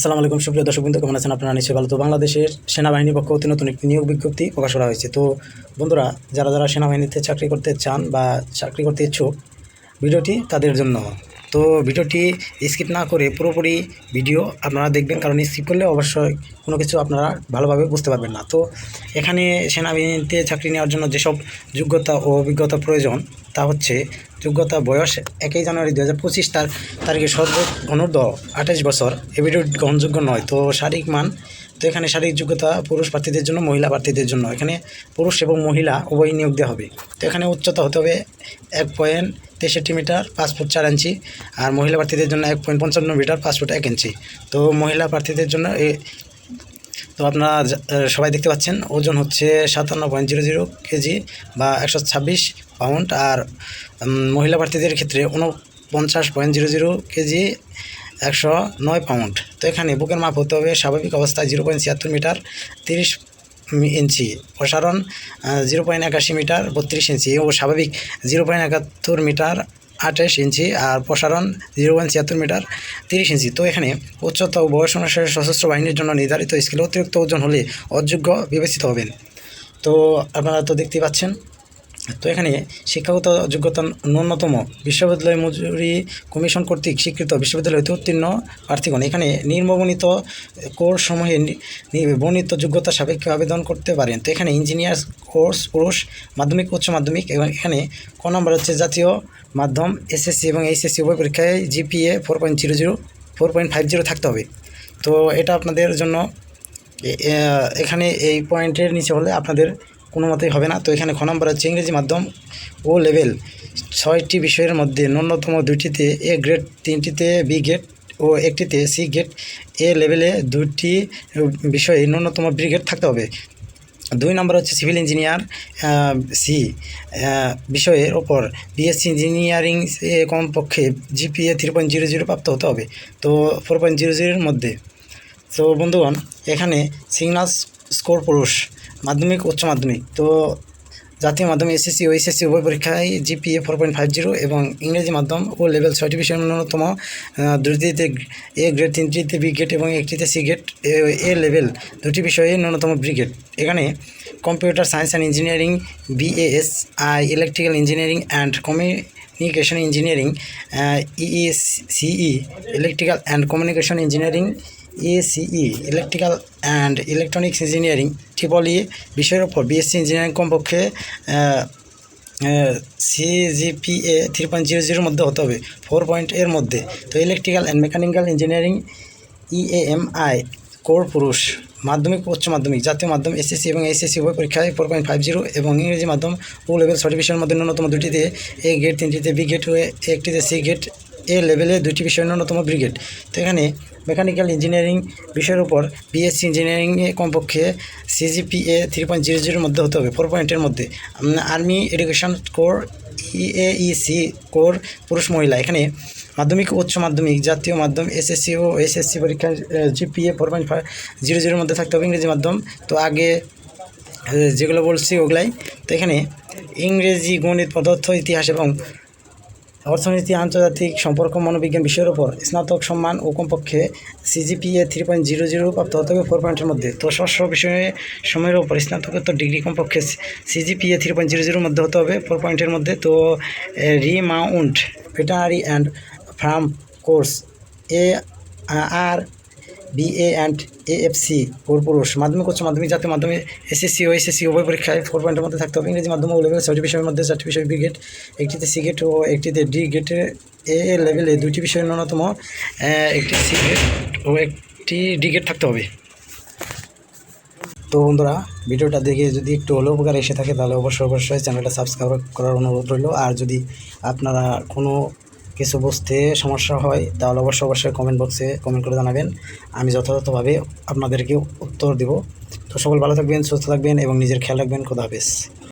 আসসালামু আলাইকুম, সুপ্রিয় দর্শকবৃন্দ, কেমন আছেন আপনারা? নিশ্চয়ই ভালো। তো বাংলাদেশের সেনাবাহিনীর পক্ষ অতি নতুন একটি নিয়োগ বিজ্ঞপ্তি প্রকাশ করা হয়েছে। তো বন্ধুরা, যারা যারা সেনাবাহিনীতে চাকরি করতে চান বা চাকরি করতে ইচ্ছুক, ভিডিওটি তাদের জন্য। তো ভিডিওটি স্কিপ না করে পুরোপুরি ভিডিও আপনারা দেখবেন, কারণ স্কিপ করলে অবশ্যই কোনো কিছু আপনারা ভালোভাবে বুঝতে পারবেন না। তো এখানে সেনাবাহিনীতে চাকরি নেওয়ার জন্য যেসব যোগ্যতা ও অভিজ্ঞতা প্রয়োজন, তা হচ্ছে যোগ্যতা বয়স একই জানুয়ারি দু হাজার পঁচিশ, তার তারিখে সর্ব অনূর্ধ্ব আঠাশ বছর। এ ভিডিও গ্রহণযোগ্য নয়, তো শারীরিক মান, তো এখানে শারীরিক যোগ্যতা পুরুষ প্রার্থীদের জন্য, মহিলা প্রার্থীদের জন্য। এখানে পুরুষ এবং মহিলা উভয় নিয়োগ দেওয়া হবে। তো এখানে উচ্চতা হতে হবে এক পয়েন্ট তেষট্টি মিটার, পাঁচ ফুট চার ইঞ্চি, আর মহিলা প্রার্থীদের জন্য এক পয়েন্ট পঞ্চান্ন মিটার, পাঁচ ফুট এক ইঞ্চি। তো মহিলা প্রার্থীদের জন্য তো আপনারা সবাই দেখতে পাচ্ছেন, ওজন হচ্ছে সাতান্ন পয়েন্ট জিরো জিরো কেজি বা একশো ছাব্বিশ পাউন্ড আর মহিলা প্রার্থীদের ক্ষেত্রে উনপঞ্চাশ পয়েন্ট জিরো জিরো কেজি একশো নয় পাউন্ড। তো এখানে বুকের মাপ হতে হবে, স্বাভাবিক অবস্থায় জিরো পয়েন্ট ছিয়াত্তর মিটার, তিরিশ ইঞ্চি। প্রসারণ জিরো পয়েন্ট একাশি মিটার, বত্রিশ ইঞ্চি ও স্বাভাবিক জিরো পয়েন্ট একাত্তর মিটার আঠাশ ইঞ্চি আর প্রসারণ জিরো পয়েন্ট ছিয়াত্তর মিটার, তিরিশ ইঞ্চি। তো এখানে উচ্চতা ও বয়স অনুসারে সশস্ত্র বাহিনীর জন্য নির্ধারিত স্কেলে অতিরিক্ত ওজন হলে অযোগ্য বিবেচিত হবেন। তো আপনারা তো দেখতেই পাচ্ছেন তো এখানে শিক্ষাগত যোগ্যতা ন্যূনতম বিশ্ববিদ্যালয় মজুরি কমিশন কর্তৃক স্বীকৃত বিশ্ববিদ্যালয় হতে উত্তীর্ণ প্রার্থীগণ। এখানে নির্মবণিত কোর্স সমূহে বর্ণিত যোগ্যতা সাপেক্ষে আবেদন করতে পারেন। তো এখানে ইঞ্জিনিয়ার কোর্স, পুরুষ, মাধ্যমিক, উচ্চ মাধ্যমিক এবং এখানে ক নম্বর হচ্ছে জাতীয় মাধ্যম, এসএসসি এবং এইচএসসি উভয় পরীক্ষায় GPA four point zero zero, four point five zero থাকতে হবে। তো এটা আপনাদের জন্য এখানে এই পয়েন্টের নিচে হলে আপনাদের কোনো মতেই হবে না। তো এখানে খ নম্বর হচ্ছে ইংরেজি মাধ্যম ও লেভেল ছয়টি বিষয়ের মধ্যে ন্যূনতম দুইটিতে এ গ্রেড, তিনটিতে বি গ্রেড ও একটিতে সি গ্রেড এ লেভেলে দুটি বিষয়ে ন্যূনতম বি গ্রেড থাকতে হবে। দুই নম্বর হচ্ছে সিভিল ইঞ্জিনিয়ার সি বিষয়ের ওপর বিএসসি ইঞ্জিনিয়ারিং এ কমপক্ষে GPA three point zero zero প্রাপ্ত হতে হবে। তো ফোর পয়েন্ট জিরো জিরোর মধ্যে। তো বন্ধুগণ, এখানে সিগনাল স্কোর পুরুষ মাধ্যমিক, উচ্চ মাধ্যমিক। তো জাতীয় মাধ্যম এসএসসি ও এসএসসি উভয় পরীক্ষায় GPA four point five zero এবং ইংরেজি মাধ্যম ও লেভেল ছয়টি বিষয়ের ন্যূনতম দুটিতে এ গ্রেড তিনটিতে বি গ্রেড এবং একটিতে সি গ্রেড এ- লেভেল দুটি বিষয়ে ন্যূনতম বি গ্রেড এখানে computer science and engineering বিএএস I electrical engineering and communication engineering EECE electrical and communication engineering ACE electrical and electronics engineering triple E বিষয়ের ওপর BSc engineering কমপক্ষে CGPA three point zero জিরোর মধ্যে হতে হবে ফোর পয়েন্ট এর মধ্যে। তো ইলেকট্রিক্যাল অ্যান্ড মেকানিক্যাল ইঞ্জিনিয়ারিং ইএএমআই কোর পুরুষ, মাধ্যমিক উচ্চ মাধ্যমিক, জাতীয় মাধ্যম এসএসসি এবং এসএসসি উভয় পরীক্ষায় ফোর পয়েন্ট ফাইভ জিরো এবং ইংরেজি মাধ্যম ও লেভেল সার্টিফিকেশনের মধ্যে ন্যূনতম দুটিতে এ গেট তিনটিতে বি গেট হয়ে, একটিতে সি গেট এ লেভেলে দুটি বিষয়ের অন্যতম ব্রিগেড। তো এখানে মেকানিক্যাল ইঞ্জিনিয়ারিং বিষয়ের উপর বিএসসি ইঞ্জিনিয়ারিংয়ে কমপক্ষে সিজিপিএ থ্রি পয়েন্ট জিরো জিরোর মধ্যে হতে হবে ফোর পয়েন্টের মধ্যে। Army education corps, AEC corps, পুরুষ মহিলা। এখানে মাধ্যমিক, উচ্চ মাধ্যমিক, জাতীয় মাধ্যম, এসএসসি ও এসএসসি পরীক্ষায় GPA four point five zero জিরোর মধ্যে থাকতে হবে ইংরেজি মাধ্যম। তো আগে যেগুলো বলছি ওগুলাই। তো এখানে ইংরেজি, গণিত, পদার্থ, ইতিহাস এবং অর্থনীতি, আন্তর্জাতিক সম্পর্ক, মনোবিজ্ঞান বিষয়ের উপর স্নাতক সম্মান ও কমপক্ষে CGPA three point zero zero প্রাপ্ত হতে হবে ফোর পয়েন্টের মধ্যে। তো ষষ্ঠ বিষয়ে সময়ের উপর স্নাতকোত্তর ডিগ্রি কমপক্ষে সিজিপিএ থ্রি পয়েন্ট জিরো জিরোর মধ্যে হতে হবে ফোর পয়েন্টের মধ্যে। তো remount veterinary and farm corps এ আর বিএ অ্যান্ড এএফসি কোর পুরুষ, মাধ্যমিক, উচ্চ মাধ্যমিক, জাতীয় মাধ্যমে এসএসসি ও এসএসসি উভয় পরীক্ষায় ফোর পয়েন্টের মধ্যে থাকতে হবে। ইংরেজি মাধ্যমে ও লেভেল ছয়টি বিষয়ের মধ্যে চারটি বিষয় বি গেট একটিতে সি গেট ও একটিতে ডি গেটে এ লেভেলে দুইটি বিষয়ের ন্যূনতম একটি সি গেট ও একটি ডি গেট থাকতে হবে। তো বন্ধুরা, ভিডিওটা দেখে যদি একটু হলেও উপকার এসে থাকে, তাহলে অবশ্যই অবশ্যই চ্যানেলটা সাবস্ক্রাইব করার অনুরোধ রইল। আর যদি আপনারা কোনো কিছু বুঝতে সমস্যা হয়, তাহলে অবশ্যই অবশ্যই কমেন্ট বক্সে কমেন্ট করে জানাবেন। আমি যথাযথভাবে আপনাদেরকে উত্তর দেব। তো সকল ভালো থাকবেন, সুস্থ থাকবেন এবং নিজের খেয়াল রাখবেন। খোদা হাফেজ।